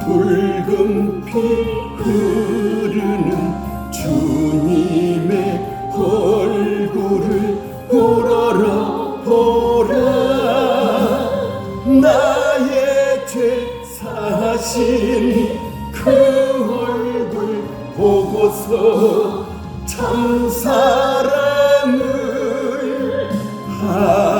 붉은 피 흐르는 주님의 얼굴을 보러라 보라. 나의 죄 사신 그 얼굴 보고서 참 사랑을 알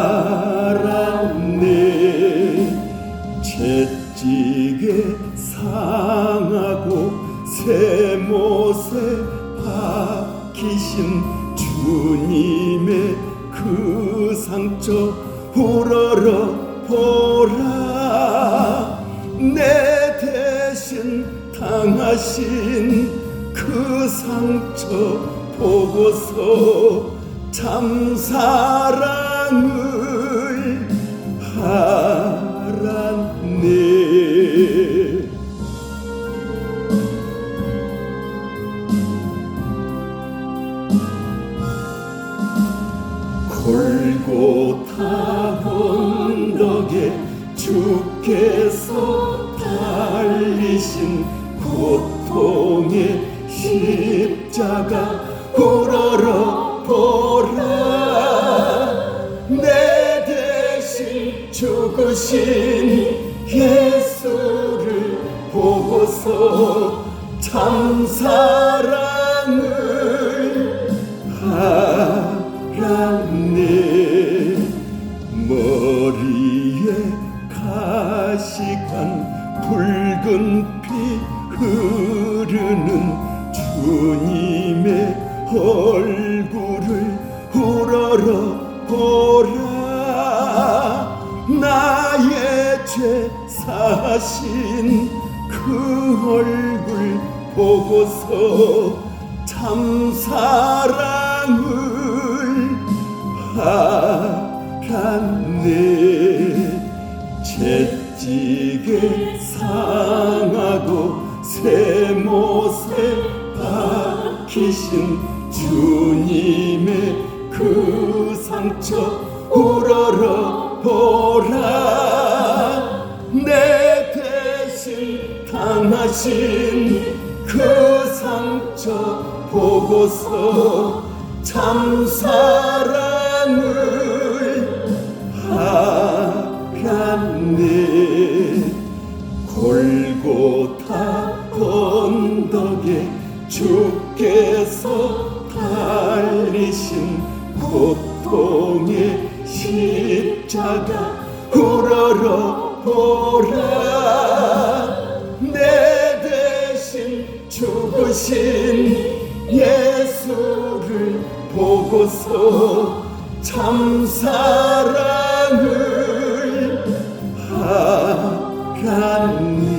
새 못에 박히신 주님의 그 상처 보러라 보라. 내 대신 당하신 그 상처 보고서 참 사랑을 골고타 언덕에 주께서 달리신 고통의 십자가 보러라 보라. 내 대신 죽으신 예수를 보고서 참 사랑을 알 붉은 피 흐르는 주님의 얼굴을 보러라 보라. 나의 죄 사신 그 얼굴 보고서 참 사랑 채찍에 상하고 새 못에 박히신 주님의 그 상처 울어라 보라. 내 대신 당하신 그 상처 보고서 참 사랑을 언덕에 주께서 달리신 고통의 십자가 우러러 보라. 내 대신 죽으신 예수를 보고서 참 사랑을 알았니